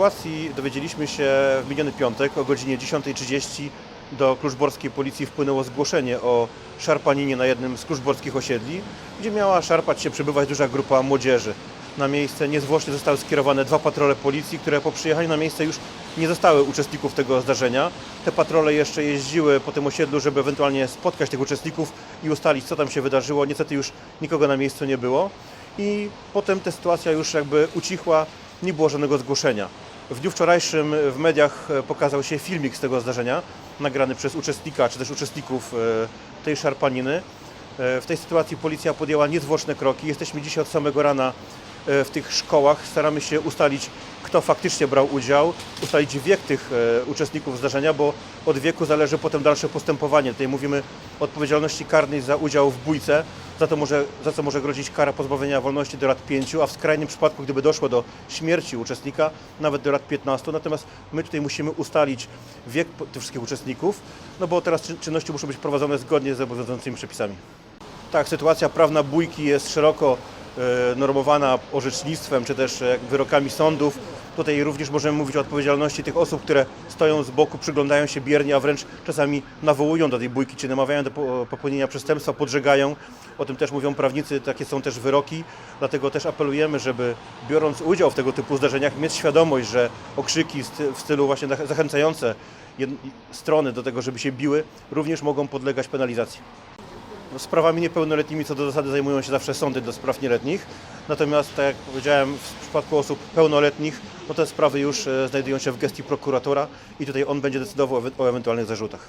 sytuacji dowiedzieliśmy się w miniony piątek o godzinie 10.30 do kluczborskiej policji wpłynęło zgłoszenie o szarpaninie na jednym z kluczborskich osiedli, gdzie miała szarpać się przebywać duża grupa młodzieży. Na miejsce niezwłocznie zostały skierowane dwa patrole policji, które po przyjechaniu na miejsce już nie zostały uczestników tego zdarzenia. Te patrole jeszcze jeździły po tym osiedlu, żeby ewentualnie spotkać tych uczestników i ustalić, co tam się wydarzyło. Niestety już nikogo na miejscu nie było. I potem ta sytuacja już jakby ucichła, nie było żadnego zgłoszenia. W dniu wczorajszym w mediach e, pokazał się filmik z tego zdarzenia, nagrany przez uczestnika czy też uczestników e, tej szarpaniny. E, W tej sytuacji policja podjęła niezwłoczne kroki. Jesteśmy dzisiaj od samego rana w tych szkołach. Staramy się ustalić, kto faktycznie brał udział, ustalić wiek tych uczestników zdarzenia, bo od wieku zależy potem dalsze postępowanie. Tutaj mówimy o odpowiedzialności karnej za udział w bójce, za, to może, za co może grozić kara pozbawienia wolności do lat 5, a w skrajnym przypadku, gdyby doszło do śmierci uczestnika, nawet do lat 15. Natomiast my tutaj musimy ustalić wiek tych wszystkich uczestników, no bo teraz czyn- czynności muszą być prowadzone zgodnie z obowiązującymi przepisami. Tak, sytuacja prawna bójki jest szeroko normowana orzecznictwem czy też e, wyrokami sądów. Tutaj również możemy mówić o odpowiedzialności tych osób, które stoją z boku, przyglądają się biernie, a wręcz czasami nawołują do tej bójki, czy namawiają do po- popełnienia przestępstwa, podżegają. O tym też mówią prawnicy, takie są też wyroki. Dlatego też apelujemy, żeby biorąc udział w tego typu zdarzeniach, mieć świadomość, że okrzyki w stylu właśnie zach- zachęcające strony do tego, żeby się biły, również mogą podlegać penalizacji. No, Sprawami niepełnoletnimi co do zasady zajmują się zawsze sądy do spraw nieletnich. Natomiast, tak jak powiedziałem, w przypadku osób pełnoletnich, no te sprawy już e, znajdują się w gestii prokuratora i tutaj on będzie decydował o ewe- o ewentualnych zarzutach.